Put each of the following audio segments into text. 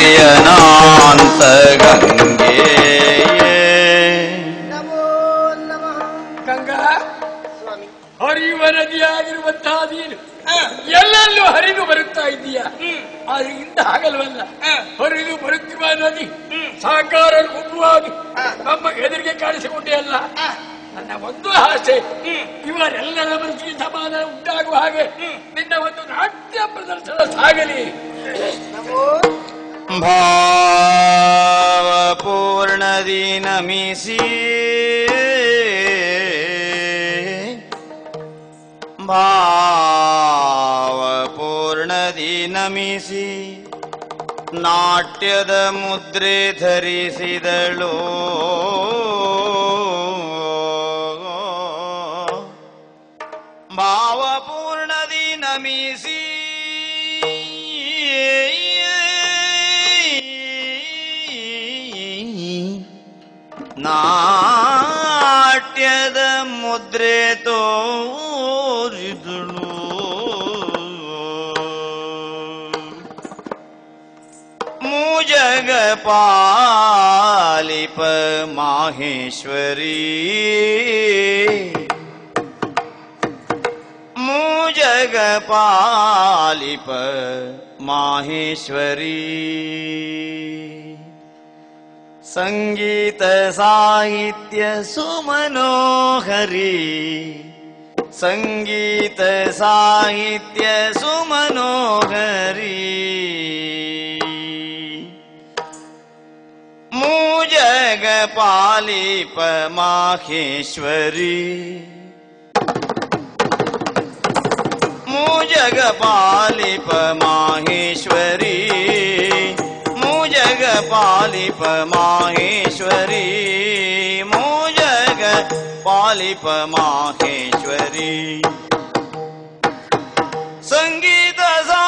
ಕಾಶಿಯನಾಂತ ಗಂಗೆ ನಮೋ ನಮಃ. ಗಂಗಾ. ಸ್ವಾಮಿ. ಹರಿಯುವ ನದಿಯಾಗಿರುವಂತಹ ನೀನು ಎಲ್ಲೆಲ್ಲೂ ಹರಿದು ಬರುತ್ತಾ ಇದ್ದೀಯಾ ಆದ್ರೆ ಇಂದ ಆಗಲ್ವಲ್ಲ ಹರಿದು ಬರುತ್ತಿರುವ ನದಿ ಸಾಕಾರ ಗುಂಪುವಾಗಿ ನಮ್ಮ ಎದುರಿಗೆ ಕಾಣಿಸಿಕೊಂಡೇ ಅಲ್ಲ. ನನ್ನ ಒಂದು ಆಸೆ ಇವರೆಲ್ಲರ ಮನಸ್ಸಿಗೆ ಸಮಾಧಾನ ಉಂಟಾಗುವ ಹಾಗೆ ನಿನ್ನ ಒಂದು ನಾಟ್ಯ ಪ್ರದರ್ಶನ ಸಾಗಲಿ. ನಮೋ ಭಾವಪೂರ್ಣದಿ ನಮಿಸಿ ಭಾವಪೂರ್ಣದಿ ನಮಿಸಿ ನಾಟ್ಯದ ಮುದ್ರೆ ಧರಿಸಿದಳು ಭಾವಪೂರ್ಣದಿ ನಾಟ್ಯದ ಮುದ್ರೆ ತೋರಿದಳು ಮೂಜಗ ಪಾಲಿಪ ಮಾಹೇಶ್ವರಿ ಮೂಜಗ ಪಾಲಿಪ ಮಾಹೇಶ್ವರಿ सङ्गीतसाहित्यसुमनोहरी। सङ्गीतसाहित्यसुमनोहरी। मूजगपालिपमाहेश्वरी। मूजगपालिपमाहेश्वरी। जगपालिप माहेश्वरी मो जगपालिप माहेश्वरी महेश्वरी सङ्गीत सा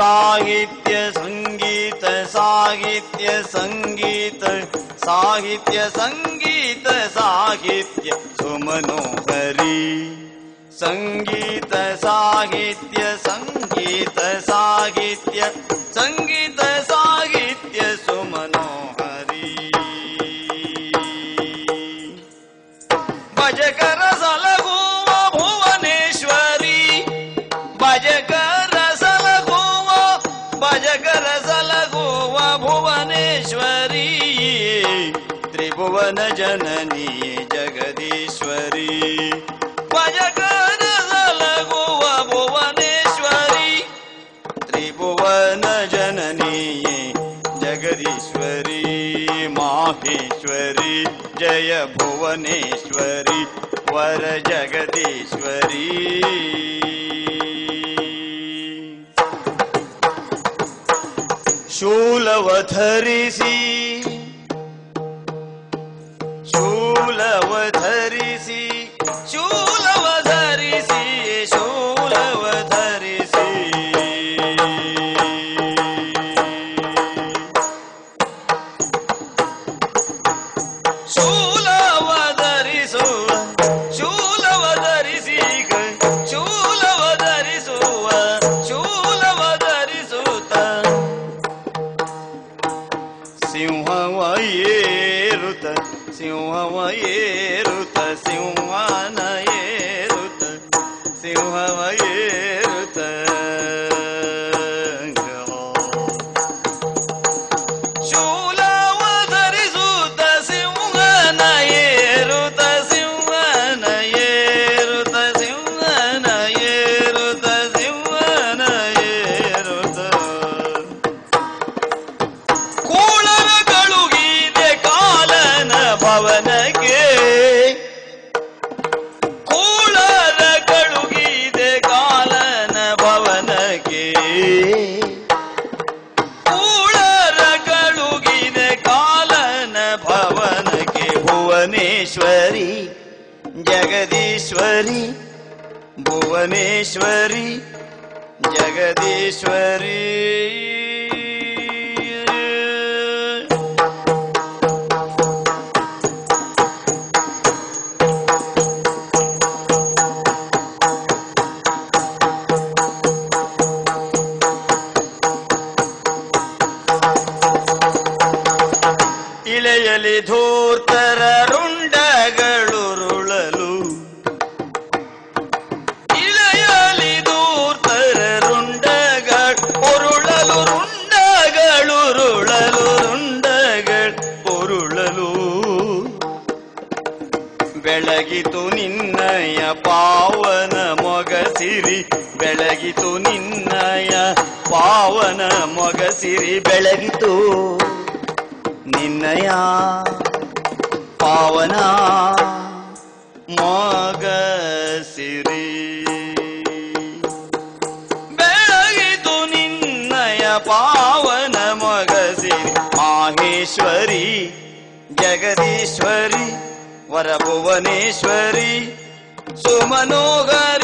साहित्य सङ्गीत साहित्य सङ्गीत साहित्य सङ्गीत साहित्य सुमनोहरी सङ्गीत साहित्य सङ्गीत साहित्य सङ्गीत जननी जगदीश्वरी। वुव भुवनेश्वरी। त्रिभुवन जननी जगदीश्वरि। माहेश्वरि जय भुवनेश्वरी। वर जगदीश्वरी। शूलवधरिसी ಶೂಲವ ಧರಿಸಿ ಇಳೆಯಲಿ ಧೂರ್ತರ ರುಂಡಗಳುರುಳಲು. ಇಳೆಯಲಿ ಧೂರ್ತರ ರುಂಡಗಳು ಉರುಳಲು, ರುಂಡಗಳುರುಳಲು, ರುಂಡಗಳು ಉರುಳಲು. ಬೆಳಗಿತು ನಿನ್ನಯ ಪಾವನ ಮೊಗಸಿರಿ, ಬೆಳಗಿತು ನಿನ್ನಯ ಪಾವನ ಮೊಗಸಿರಿ, ಬೆಳಗಿತು. ನಿನ್ನಯ ಪಾವನ ಮೊಗಸಿರಿ ಬೆಳಗಿತು ನಿನ್ನಯ ಪಾವನ ಮೊಗಸಿರಿ ಮಾಹೇಶ್ವರಿ ಜಗದೀಶ್ವರಿ ವರಭುವನೇಶ್ವರಿ ಸುಮನೋಗರಿ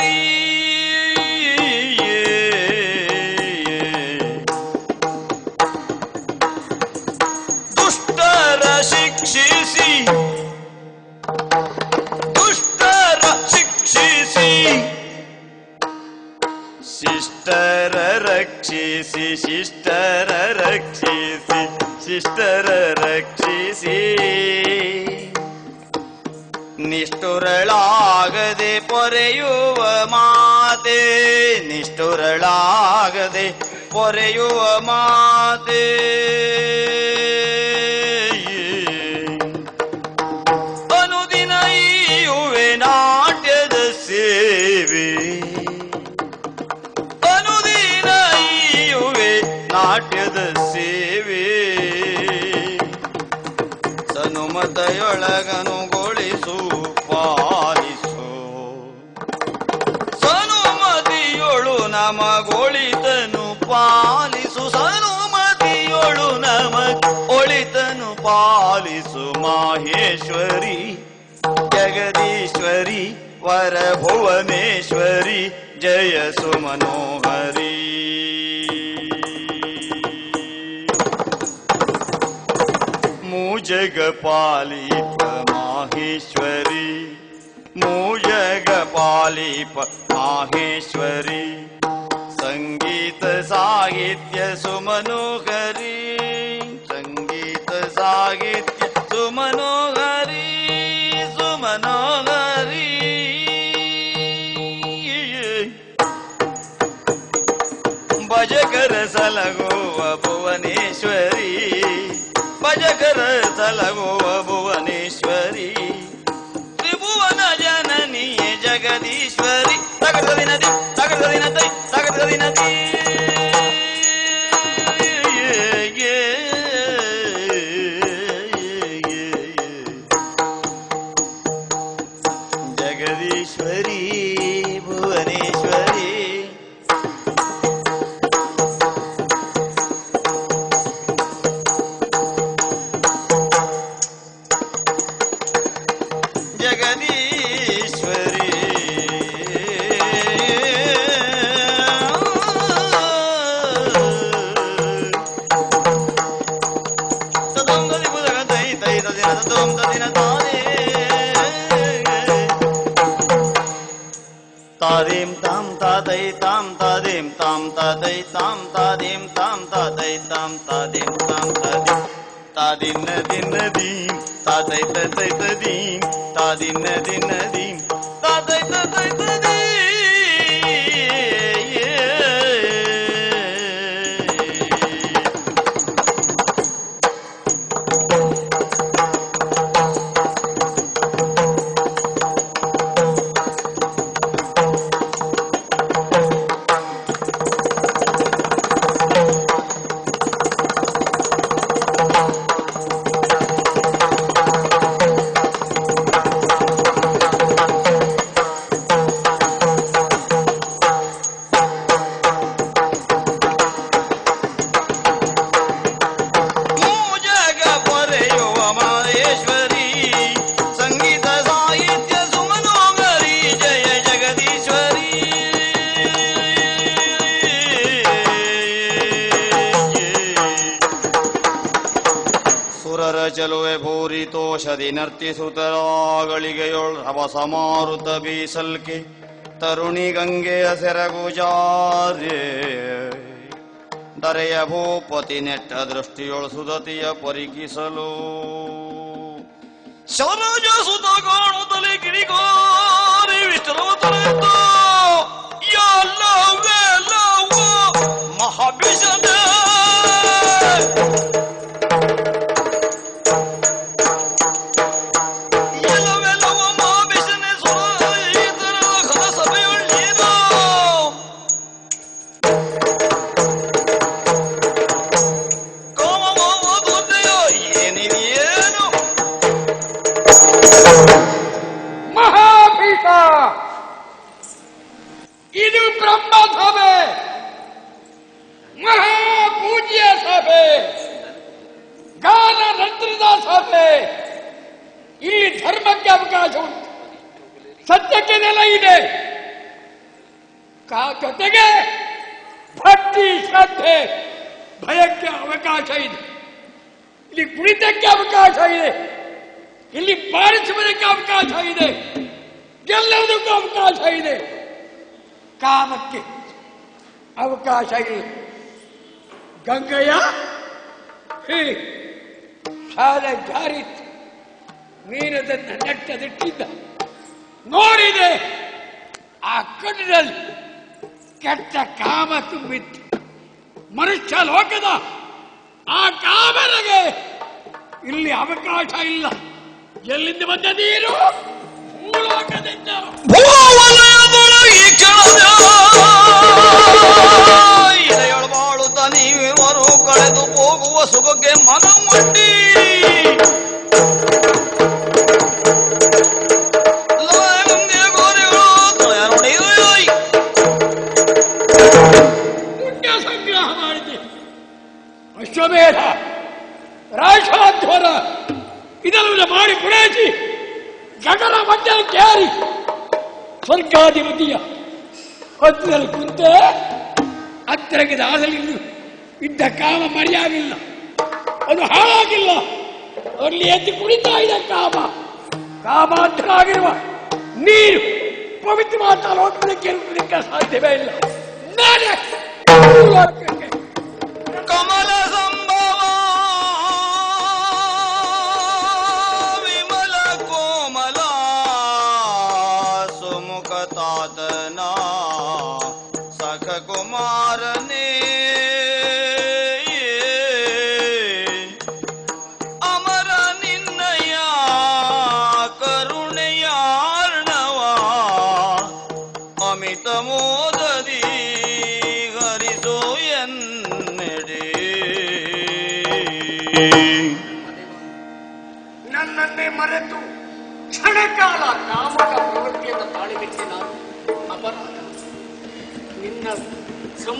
ಶಿಷ್ಟರ ರಕ್ಷಿಸಿ ಶಿಷ್ಟರ ರಕ್ಷಿಸಿ ಶಿಷ್ಟರ ರಕ್ಷಿಸಿ ನಿಷ್ಠುರಳಾಗದೆ ಪೊರೆಯುವ ಮಾತೆ ನಿಷ್ಠುರಳಾಗದೆ ಪೊರೆಯುವ ಮಾತೆ माहेश्वरी जगदीश्वरी वरभुवनेश्वरि जय सुमनोहरि। मो जगपाली प माहेश्वरी मू जगपालीप माहेश्वरि सङ्गीतसाहित्य सुमनोहरि। మంగళము భువనేశ్వరి త్రిభువన జననీయ జగదీశ్వరి. తగదవినది తగదవినది తగదవినది ததை ததை ததீம் தாதின்ன தின்னதீம் ததை ததை ರೋಷದಿ ನರ್ತಿಸುತರಾಗಳಿಗೆಯೊಳ್ ರಭಸ ಮಾರುತ ಬೀಸಲ್ಕೆ ತರುಣಿ ಗಂಗೆಯ ಸೆರಗುಜಾರ್ಯೆ ದರೆಯ ಭೂಪತಿ ನೆಟ್ಟ ದೃಷ್ಟಿಯೊಳು ಸುದತಿಯ ಪರಿಕಿಸಲು ಶರಜ ಸುತ ಕಾಣುತ್ತಲೇ ಕಿಡಿಗಾರಿ ವಿಷ್ಣುವತರೆದ್ದು ಗೆಲ್ಲುವುದಕ್ಕೂ ಅವಕಾಶ ಇದೆ. ಕಾಮಕ್ಕೆ ಅವಕಾಶ ಇಲ್ಲ. ಗಂಗಯ್ಯ ಹೇ, ಶಾಲೆ ಜಾರಿತ್ತು ಮೀನದನ್ನು ನೆಟ್ಟದಿಟ್ಟಿದ್ದ. ನೋಡಿದೆ, ಆ ಕಣ್ಣಿನಲ್ಲಿ ಕೆಟ್ಟ ಕಾಮ ತುಂಬಿತ್ತು. ಮನುಷ್ಯ ಲೋಕದ, ಆ ಕಾಮನಿಗೆ ಇಲ್ಲಿ ಅವಕಾಶ ಇಲ್ಲ. ಎಲ್ಲಿಂದ ಬಂದ ನೀರು? Whoa, whoa, whoa. ಹತ್ತಿರಲ್ಲಿ ಕುಂತೆ ಹತ್ತಿರಕ್ಕೆ ದಾಸಲಿಲ್ಲ. ಇದ್ದ ಕಾಮ ಮರೆಯಾಗಿಲ್ಲ ಅದು ಹಾಳಾಗಿಲ್ಲ. ಅಲ್ಲಿ ಎದ್ದು ಕುಡಿತಾ ಇದೆ ಕಾಮ. ಕಾಮಾಂತರಾಗಿರುವ ನೀರು ಪವಿತ್ರವಾದ ಲೋಕಕ್ಕೆ ಇರುವುದಕ್ಕೆ ಸಾಧ್ಯವೇ ಇಲ್ಲ. ಕಮಲ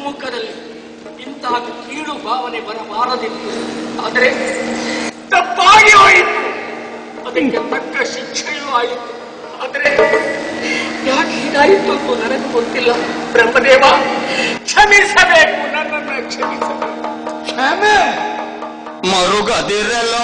ಸಮ್ಮುಖದಲ್ಲಿ ಇಂತಹ ಕೀಳು ಭಾವನೆ ಬರಬಾರದಿತ್ತು. ಆದರೆ ತಪ್ಪಾಗಿ ಹೋಯಿತು. ಅದಕ್ಕೆ ತಕ್ಕ ಶಿಕ್ಷೆಯೂ ಆಯಿತು. ಆದರೆ ಯಾಕೆ ಹೀಗಾಯಿತು ಅಂತ ನನಗೆ ಗೊತ್ತಿಲ್ಲ. ಬ್ರಹ್ಮದೇವ, ಕ್ಷಮಿಸಬೇಕು, ನನ್ನನ್ನು ಕ್ಷಮಿಸಬೇಕು. ಕ್ಷಮೆ ಮರುಗದಿರಲ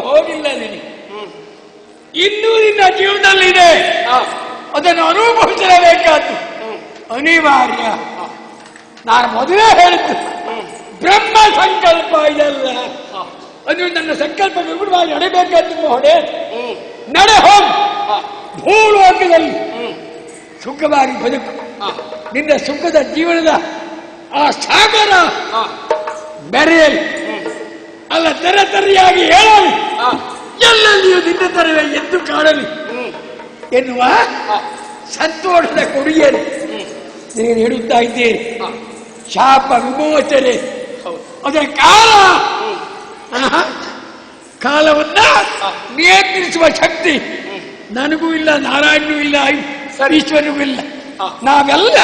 ಹೋಗಿಲ್ಲ ನಿನಗೆ. ಇನ್ನೂ ನಿನ್ನ ಜೀವನದಲ್ಲಿದೆ ಅದನ್ನು ಅನುಭವಿಸಲೇಬೇಕಾದ್ದು ಅನಿವಾರ್ಯ. ನಾನು ಮೊದಲೇ ಹೇಳಿದ್ದು. ಬ್ರಹ್ಮ ಸಂಕಲ್ಪ ಇದಲ್ಲ. ಅದು ನನ್ನ ಸಂಕಲ್ಪ ವಿಪುಲವಾಗಿ ನಡೆಬೇಕಾದ್ದು ಹೊಡೆ ನಡೆ ಹೋಗ. ಭೂಲೋಕದಲ್ಲಿ. ಸುಖವಾಗಿ ಬದುಕು. ನಿನ್ನ ಸುಖದ ಜೀವನದ ಆ ಸಾಗರ ಬೆರೆಯಲಿ. ಅಲ್ಲ ತೆರೆ ತೆರೆಯಾಗಿ ಹೇಳಲಿ. ಎಲ್ಲೆಲ್ಲಿಯೂ ನಿನ್ನ ತರವೇ ಎದ್ದು ಕಾಣಲಿ. ಎನ್ನುವ ಸಂತೋಷದ ಕೊಡುಗೆಯಲ್ಲಿ ನೀನು ಹೇಳುತ್ತಾ ಇದ್ದೇನೆ. ಶಾಪ ವಿಮೋಚನೆ. ಅದೇ ಕಾಲ. ಕಾಲವನ್ನ ನಿಯಂತ್ರಿಸುವ ಶಕ್ತಿ. ನನಗೂ ಇಲ್ಲ ನಾರಾಯಣನೂ ಇಲ್ಲ ಈಶ್ವರನಿಗೂ ಇಲ್ಲ ನಾವೆಲ್ಲ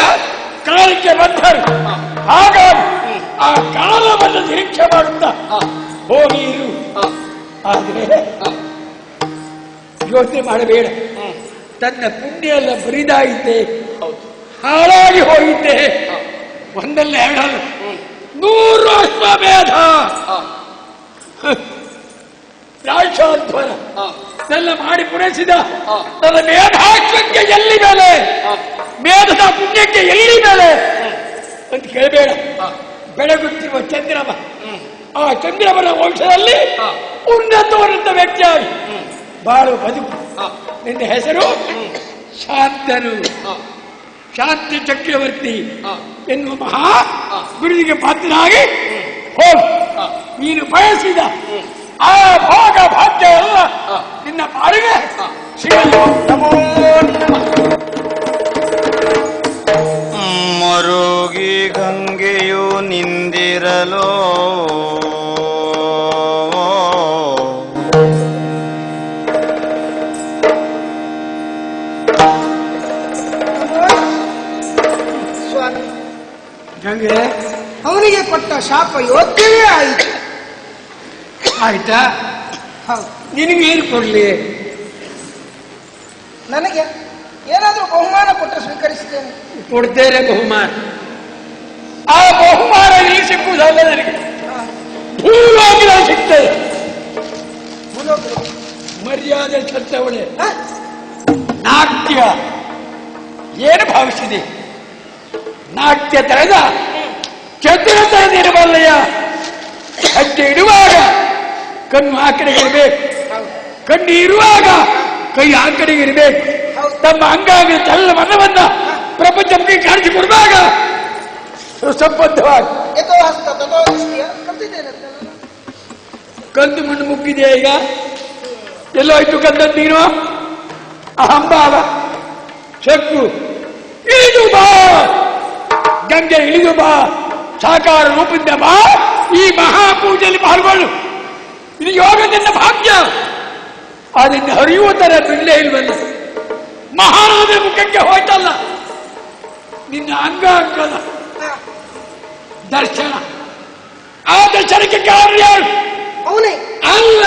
ಕಾಲಕ್ಕೆ ಬಂದರು. ಹಾಗಾಗಿ ಆ ಕಾಲವನ್ನು ನಿರೀಕ್ಷೆ ಮಾಡುತ್ತಾ ಹೋಗಿ ಇರು ಆದ್ರೆ ಯೋಚನೆ ಮಾಡಬೇಡ. ತನ್ನ ಪುಣ್ಯ ಎಲ್ಲ ಬರಿದಾಯಿತೆ ಹಾಳಾಗಿ ಹೋಗಿದ್ದೆ ಒಂದಲ್ಲ ಎರಡಲ್ಲ. ನೂರು ಅಶ್ವಮೇಧ ರಾಕ್ಷಾಧ್ವರ ಎಲ್ಲ ಮಾಡಿ ಪುರಸಿದ ನನ್ನ ಮೇಧಾಕ್ಷಕ್ಕೆ ಎಲ್ಲಿ ಮೇಲೆ? ಮೇಧದ ಪುಣ್ಯಕ್ಕೆ ಎಲ್ಲಿ ಮೇಲೆ? ಅಂತ ಕೇಳಬೇಡ. ಬೆಳಗುತ್ತಿರುವ ಚಂದ್ರಮ. ಆ ಚಂದ್ರಮನ ವಂಶದಲ್ಲಿ ಉನ್ನತವರಂತ ವ್ಯಕ್ತಿಯಾಗಿ. ಬಾಳು ಬದುಕು. ನಿನ್ನ ಹೆಸರು ಶಾಂತನು. ಶಾಂತಿ ಚಕ್ರವರ್ತಿ. ಎನ್ನುವ ಮಹಾ ಗುರುವಿಗೆ ಪಾತ್ರನಾಗಿ ಹೋಗು. ನೀನು ಬಯಸಿದ ಆ ಭಾಗ ಭಾಗ್ಯ ಎಲ್ಲ ನಿನ್ನ ಪಾರಿಗೆ ಸಿಗಲಿ ನಮೋ ಮರುಗಿ ಗಂಗೆಯು ನಿಂದಿರಲು. ಗಂಗೆ ಅವನಿಗೆ ಕೊಟ್ಟ ಶಾಪ ಯೋಗ್ಯವೇ ಆಯಿತು. ಆಯ್ತಾ? ಹೌದು ನಿನಗೆ ಏನು ಕೊಡ್ಲಿ? ನನಗೆ ಏನಾದರೂ ಬಹುಮಾನ ಕೊಟ್ಟರೆ ಸ್ವೀಕರಿಸ್ತೇನೆ ಕೊಡ್ತೇನೆ ಬಹುಮಾನ. ಆ ಬಹುಮಾನ ಇಲ್ಲಿ ಸಿಕ್ಕುವುದಲ್ಲ ನನಗೆ. ಹಾ, ಭೂಲೋಕದಲ್ಲಿ? ಸಿಗ್ತದೆ. ಮರ್ಯಾದೆ ಸತ್ತವಳೆ? ನಾಟ್ಯ. ಏನು ಭಾವಿಸಿದೆ? ನಾಟ್ಯ ತಳೆದ ಚತುರ ತಳೆದಿರಬಲ್ಲಯ್ಯ ಹೆಜ್ಜೆ ಇಡುವಾಗ ಕಣ್ಣು ಆ ಕಡೆಗೆ ಇರಬೇಕು. ಕಣ್ಣು ಇರುವಾಗ ಕೈ ಆ ಕಡೆಗೆ ಇರಬೇಕು. ತಮ್ಮ ಅಂಗಾಂಗ ಚಲ್ಲ ಮನವನ್ನ ಪ್ರಪಂಚಕ್ಕೆ ಸುಸಂಬದ್ಧವಾಗಿ ದೃಷ್ಟಿಯ ಕಲ್ತಿದ್ದೇನೆ ಅದನ್ನೆಲ್ಲ. ಕಂದು ಮಣ್ಣು ಮುಗ್ಗಿದೆಯಾ ಈಗ. ಎಲ್ಲೋಯ್ತು ಕಂದದ್ದು ನೀನು? ಅಹಂಭಾವ ಶಕ್ಕು ಇಳಿದು ಬಾ. ಗಂಗೆ ಇಳಿದು ಬಾ. ಸಾಕಾರ ರೂಪದಿಂದ ಬಾ. ಈ ಮಹಾಪೂಜೆಯಲ್ಲಿ ಪಾಲ್ಗೊಳ್ಳು. ಇದು ಯೋಗದಿಂದ ಭಾಗ್ಯ ಅದನ್ನು ಹರಿಯುವ ತರ ಬಿಡಲೇ ಇಲ್ವಲ್ಲ ಮಹಾರಾಜ ಮುಖಕ್ಕೆ ಹೋಯ್ತಲ್ಲ ನಿನ್ನ ಅಂಗ ಅಂಗದ ದರ್ಶನ ಆ ದರ್ಶನಕ್ಕೆ ಕಾರಣ ಯಾರು ಅವನೇ ಅಲ್ಲ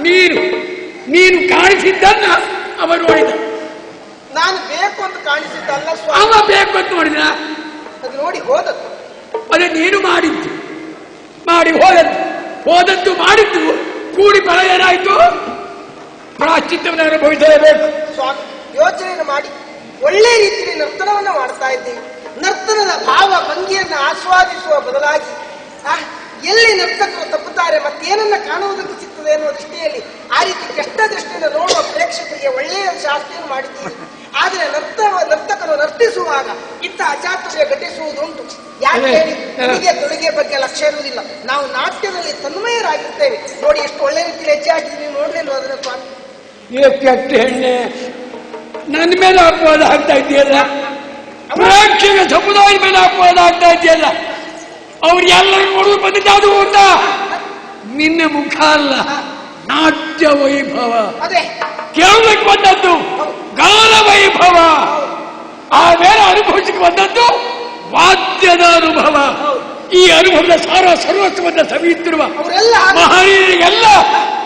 ನೀನು ನೀನು ಕಾಣಿಸಿದ್ದನ್ನ ಅವನು ನೋಡಿದ ನಾನು ಬೇಕು ಅಂತ ಕಾಣಿಸಿದ್ದಲ್ಲ ಸ್ವಾಮಿ ಅವ ಬೇಕು ಅಂತ ನೋಡಿದ ಅದು ನೋಡಿ ಹೋದದ್ದು ಅದೇ ನೀನು ಮಾಡಿದ್ದು ಮಾಡಿ ಹೋದದ್ದು ಹೋದದ್ದು ಮಾಡಿದ್ದು, ಕೂಡಿ ಫಲ ಏನಾಯ್ತು ಪ್ರಾಶ್ಚಿತ್ಯವನ್ನು ಅನುಭವಿಸಲೇಬೇಕು ಸ್ವಾಮಿ, ಯೋಚನೆಯನ್ನು ಮಾಡಿ. ಒಳ್ಳೆ ರೀತಿಯಲ್ಲಿ ನರ್ತನವನ್ನು ಮಾಡ್ತಾ ಇದ್ದೀವಿ. ನರ್ತನದ ಭಾವ ಭಂಗಿಯನ್ನು ಆಸ್ವಾದಿಸುವ ಬದಲಾಗಿ ಎಲ್ಲಿ ನರ್ತಕರು ತಪ್ಪುತ್ತಾರೆ ಮತ್ತೇನನ್ನ ಕಾಣುವುದಕ್ಕೆ ಸಿಗ್ತದೆ ಅನ್ನುವ ದೃಷ್ಟಿಯಲ್ಲಿ ಆ ರೀತಿ ಕಷ್ಟ ದೃಷ್ಟಿಯಿಂದ ನೋಡುವ ಪ್ರೇಕ್ಷಕರಿಗೆ ಒಳ್ಳೆಯ ಶಾಸ್ತ್ರಿಯನ್ನು ಮಾಡಿದ್ದೀರಿ ಆದರೆ ನರ್ತ ನರ್ತಕರು ನರ್ತಿಸುವಾಗ ಇಂಥ ಅಚಾತುರ್ಯ ಘಟಿಸುವುದುಂಟು. ಯಾಕೆ ಹೇಳಿ? ತೊಡುಗೆ ಬಗ್ಗೆ ಲಕ್ಷ್ಯ ಇರುವುದಿಲ್ಲ. ನಾವು ನಾಟ್ಯದಲ್ಲಿ ತನ್ಮಯರಾಗಿರ್ತೇವೆ. ನೋಡಿ ಎಷ್ಟು ಒಳ್ಳೆ ರೀತಿಯಲ್ಲಿ ಹೆಜ್ಜೆ ಹಾಕಿದ್ವಿ ನೀವು ನೋಡ್ಲಿಲ್ವ ಅದನ್ನ ಸ್ವಾಮಿ? ಏ ಕೆಟ್ಟ ಹೆಣ್ಣೆ ನನ್ನ ಮೇಲೆ ಅಪವಾದ ಆಗ್ತಾ ಇದೆಯಲ್ಲ ಪ್ರೇಕ್ಷಕ ಸಮುದಾಯದ ಮೇಲೆ ಅಪವಾದ ಆಗ್ತಾ ಇದೆಯಲ್ಲ ಅವ್ರು ಎಲ್ಲರೂ ನೋಡಲು ಬಂದಿದ್ದಾದು ಅಂತ ನಿನ್ನ ಮುಖ ಅಲ್ಲ ನಾಟ್ಯ ವೈಭವ. ಅದೇ. ಕೇಳಲಿಕ್ಕೆ ಬಂದದ್ದು. ಗಾನ ವೈಭವ ಮೇಲೆ ಅನುಭವಿಸಕ್ಕೆ ಬಂದದ್ದು ವಾದ್ಯದ ಅನುಭವ ಈ ಅನುಭವದ ಸಾರ ಸರ್ವಸ್ವವನ್ನು ಸವಿಯುತ್ತಿರುವ ಅವರೆಲ್ಲ ಮಹನೀಯರಿಗೆಲ್ಲ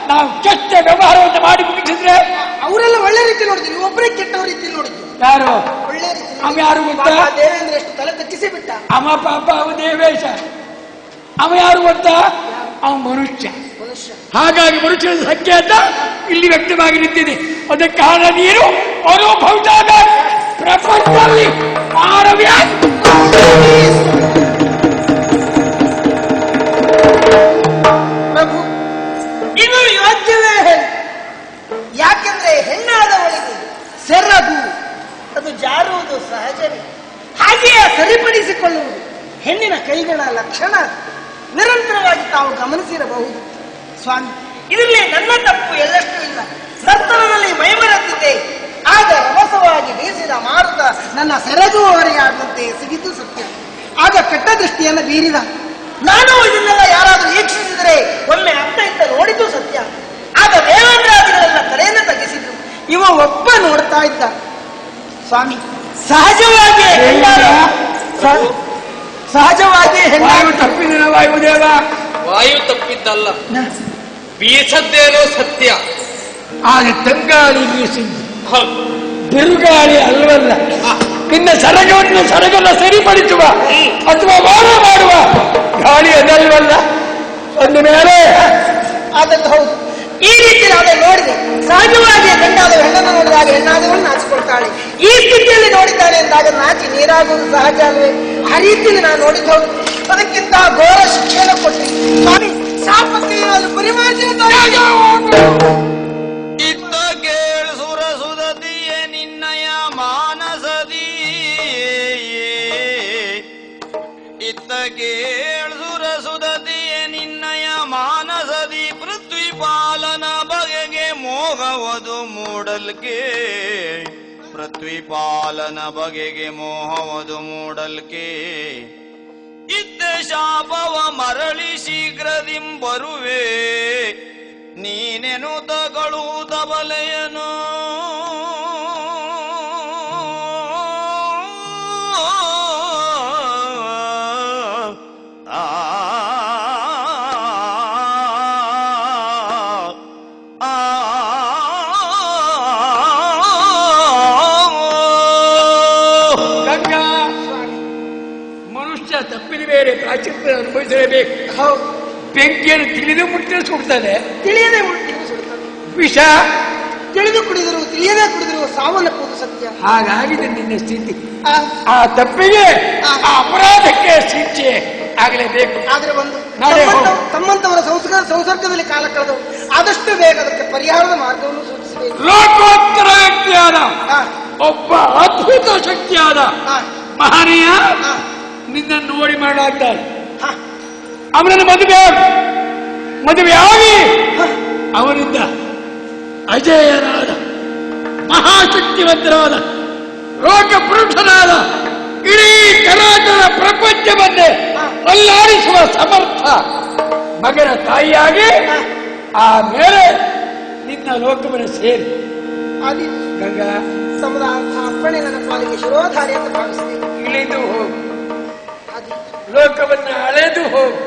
ನಾವು ಕೆಟ್ಟ ವ್ಯವಹಾರವನ್ನು ಮಾಡಿ ಮುಗಿಸಿದ್ರೆ ಅವರೆಲ್ಲ ಒಳ್ಳೆ ರೀತಿ ನೋಡಿದ್ವಿ ಒಬ್ಬರೇ ಕೆಟ್ಟ ರೀತಿ ನೋಡಿದ್ವಿ ಯಾರು? ಒಳ್ಳೆ ರೀತಿ ಅವ ಯಾರು ಗೊತ್ತಾ? ದೇವೇಂದ್ರ ಎಷ್ಟು ತಲೆ ತಗ್ಗಿಸಿ ಬಿಟ್ಟ ಅಮ್ಮ ಪಾಪ ಅವ ದೇವೇಶ. ಅವ ಯಾರು ಗೊತ್ತಾ ಅವ ಮನುಷ್ಯ. ಹಾಗಾಗಿ ಮನುಷ್ಯನ ಸಂಕೇತ ಇಲ್ಲಿ ವ್ಯಕ್ತವಾಗಿ ನಿಂತಿದೆ. ಅದಕ್ಕೆ ಕಾರಣ ನೀರು ಅನುಭವಿಸಿದಾಗ ಪ್ರಪಂಚದಲ್ಲಿ ಇದು ಯೋಗ್ಯವೇ ಯಾಕೆಂದ್ರೆ ಹೆಣ್ಣಾದವಳಿಗೆ ಸೆರಗು, ಅದು ಜಾರುವುದು ಸಹಜವೇ. ಹಾಗೆಯೇ ಸರಿಪಡಿಸಿಕೊಳ್ಳುವುದು ಹೆಣ್ಣಿನ ಕೈಗಳ ಲಕ್ಷಣ. ನಿರಂತರವಾಗಿ ತಾವು ಗಮನಿಸಿರಬಹುದು. ಸ್ವಾಮಿ ಇದರಲ್ಲಿ ನನ್ನ ತಪ್ಪು ಎಲ್ಲಷ್ಟು ಇಲ್ಲ. ಸಂತನಲ್ಲಿ ಮೈಮರೆತಿದ್ದೆ ಆಗ ರಭಸವಾಗಿ ಬೀಸಿದ ಮಾರುತ ನನ್ನ ಸೆರಗುವವರೆಯಾದಂತೆ ಸಿಗಿತು ಸತ್ಯ. ಆಗ ಕೆಟ್ಟ ದೃಷ್ಟಿಯನ್ನು ಬೀರಿದ. ನಾನು ಇದನ್ನೆಲ್ಲ ಯಾರಾದರೂ ವೀಕ್ಷಿಸಿದರೆ ಒಮ್ಮೆ ಅತ್ತ ಇತ್ತ ನೋಡಿದ್ದು ಸತ್ಯ. ಆಗ ದೇವೇಂದ್ರಾದಿಗಳೆಲ್ಲ ತಲೆಯನ್ನು ತಗ್ಗಿಸಿದ್ರು. ಇವ ಒಬ್ಬ ನೋಡ್ತಾ ಇದ್ದ. ಸ್ವಾಮಿ ಸಹಜವಾಗಿ ಸಹಜವಾಗಿ ಹೆಣ್ಣು ತಪ್ಪಿನ ವಾಯುದೇವ? ವಾಯು ತಪ್ಪಿದ್ದಲ್ಲ. ಬೀಸದ್ದೇನೋ ಸತ್ಯ. ಆಗ ತಂಗಾಳಿ ಬೀಸಿದ್ದು. ಬಿರುಗಾಳಿ ಅಲ್ವಲ್ಲ. ನಿನ್ನ ಸರಗವನ್ನು ಸರಗನ್ನ ಸರಿಪಡಿಸುವ ಅಥವಾ ವಾರ ಮಾಡುವ ಗಾಳಿ ಅದಲ್ವಲ್ಲ? ಅಂದ ಮೇಲೆ. ಆದದ್ದು ಹೌದು. ಈ ರೀತಿ ನಾನು ನೋಡಿದೆ ಸಹಜವಾಗಿ ಗಂಡಾದ ಹೆಣ್ಣನ್ನು ನೋಡಿದಾಗ ಹೆಣ್ಣಾದವಳು ನಾಚಿಕೊಳ್ತಾಳೆ. ಈ ಸ್ಥಿತಿಯಲ್ಲಿ ನೋಡಿದ್ದಾಳೆ ಅಂದಾಗ ನಾಚಿ ನೀರಾಗುವುದು ಸಹಜ ಅಲ್ವೇ? ಆ ರೀತಿಯಲ್ಲಿ ನಾನು ನೋಡಿದ್ದವು ಅದಕ್ಕಿಂತ ಘೋರ ಶಿಕ್ಷೆಯನ್ನು ಕೊಟ್ಟು ಸ್ವಾಮಿ, ಶಾಪಕ್ಕೆ ಪರಿಮಾರ್ಜನೆ ಕೇಳು ನಿನ್ನಯ ಮಾನಸದಿ ಮೂಡಲ್ಕೆ? ಪೃಥ್ವಿಪಾಲನ ಬಗೆಗೆ ಮೋಹವದು ಮೂಡಲ್ಕೆ? ಇದ್ದ ಶಾಪವ ಮರಳಿ ಶೀಘ್ರದಿಂಬರುವೆ. ನೀನೆನು ತಗಳು ತಬಲೆಯನು ಪ್ರಾಚಿತ್ಯ ಅನುಭವಿಸಲೇಬೇಕು ಹೌದು ಬೆಂಕಿಯನ್ನು ತಿಳಿದು ಮುಟ್ಟಿಸ್ಕೊಡ್ತಾನೆ ತಿಳಿಯದೆ ಉಂಟು ಸುಡುತ್ತದೆ. ವಿಷ. ತಿಳಿದು ಕುಡಿದರು ತಿಳಿಯದೆ ಕುಡಿದರು ಸಾವನ್ನಪ್ಪುವುದು ಸತ್ಯ. ಹಾಗಾಗಿದೆ ನಿನ್ನ ಸ್ಥಿತಿ. ಆ, ಆ ತಪ್ಪಿಗೆ ಆ. ಅಪರಾಧಕ್ಕೆ ಶಿಕ್ಷೆ ಆಗಲೇಬೇಕು. ಆದ್ರೆ ಒಂದು ತಮ್ಮಂತವರ ಸಂಸ್ಕಾರ ಸಂಸರ್ಗದಲ್ಲಿ ಕಾಲ ಕಳೆದವು ಆದಷ್ಟು ಬೇಗ ಅದಕ್ಕೆ ಪರಿಹಾರದ ಮಾರ್ಗವನ್ನು ಸೂಚಿಸಬೇಕು. ಲೋಕೋತ್ತರ ವ್ಯಕ್ತಿಯಾದ ಒಬ್ಬ ಅದ್ಭುತ ಶಕ್ತಿಯಾದ ಮಹನೀಯ ಆ, ನಿನ್ನನ್ನು ನೋಡಿ ಮಾಡಾಗ್ತಾನೆ ಆ, ಅವನನ್ನು ಮದುವೆ. ಮದುವೆ ಆಗಿ. ಅವನಿಂದ ಅಜೇಯನಾದ ಮಹಾಶಕ್ತಿವಂತರಾದ ರೋಗ ಪುರುಷನಾದ ಇಡೀ ಚರಾಚರ ಪ್ರಪಂಚವನ್ನೇ ಅಲ್ಲಾಡಿಸುವ ಸಮರ್ಥ ಮಗನ ತಾಯಿಯಾಗಿ ಆಮೇಲೆ ನಿನ್ನ ಲೋಕವನ್ನು ಸೇರಿ ಆದಿ ಗಂಗಾ ಸಮುದಾಯ ಅಪ್ಪಣೆ ನನ್ನ ಪಾಲಿಗೆ ಶಿರೋಧಾರಿ ಅಂತ ಭಾವಿಸಿದೆ ಇಳಿದು ಹೋಗು. ಲೋಕವನ್ನು ಅಳೆದು ಹೋಗು.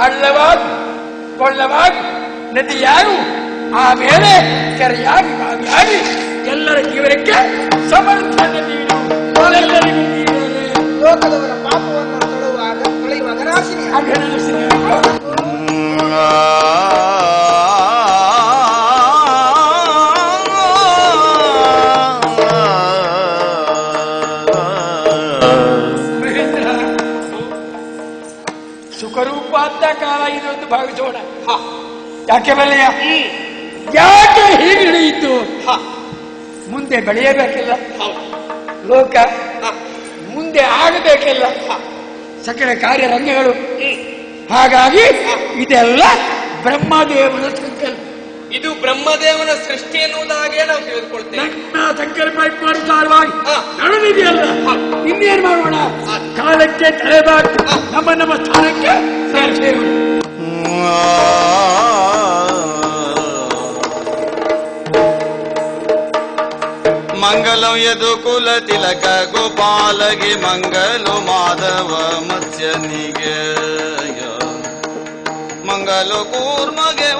ಹಳ್ಳವಾಗಿ ಕೊಳ್ಳವಾಗಿ ನದಿಯಾಗು ಆಮೇಲೆ ಕೆರೆಯಾಗಿ ಬಾವಿಯಾಗಿ ಎಲ್ಲರ ಜೀವನಕ್ಕೆ ಸಮರ್ಥನೆ ನೀಡು. ನೀಡಲೇ. ಲೋಕದವರ ಪಾಪವನ್ನು ತೊಳೆಯುವಾಗ ತೊಳೆಯುವ ಅಘನಾಶಿನಿ ಯಾಕೆ ಬೆಳೆಯ ಯಾಕೆ ಹೀಗೆ ಹಿಡಿಯಿತು ಹ. ಮುಂದೆ ಬೆಳೆಯಬೇಕಿಲ್ಲ. ಲೋಕ ಮುಂದೆ ಆಗಬೇಕಿಲ್ಲ. ಸಕಲ ಕಾರ್ಯರಂಗಗಳು. ಹಾಗಾಗಿ ಇದೆಲ್ಲ ಬ್ರಹ್ಮದೇವನ ಸಂಕಲ್ಪ. ಇದು ಬ್ರಹ್ಮದೇವನ ಸೃಷ್ಟಿ ಎನ್ನುವುದಾಗೆ ನಾವು ತಿಳಿದುಕೊಳ್ತೇವೆ. ನನ್ನ ಸಂಕಲ್ಪ ಹ. ನಡೆದಿದೆಯಲ್ಲ? ಇನ್ನೇನ್ ಮಾಡೋಣ? ಕಾಲಕ್ಕೆ ತಲೆಬಾಗಿ ನಮ್ಮ ನಮ್ಮ ಸ್ಥಾನಕ್ಕೆ ಸೇರಿಸೇವೆ. ಮಂಗಲಂ ಯದು ಕುಲ ತಿಲಕ ಗೋಪಾಲಗೆ ಮಂಗಲು ಮಾಧವ ಮತ್ಸ್ಯನಿಗೆ ಮಂಗಲು ಕೂರ್ಮಗೆ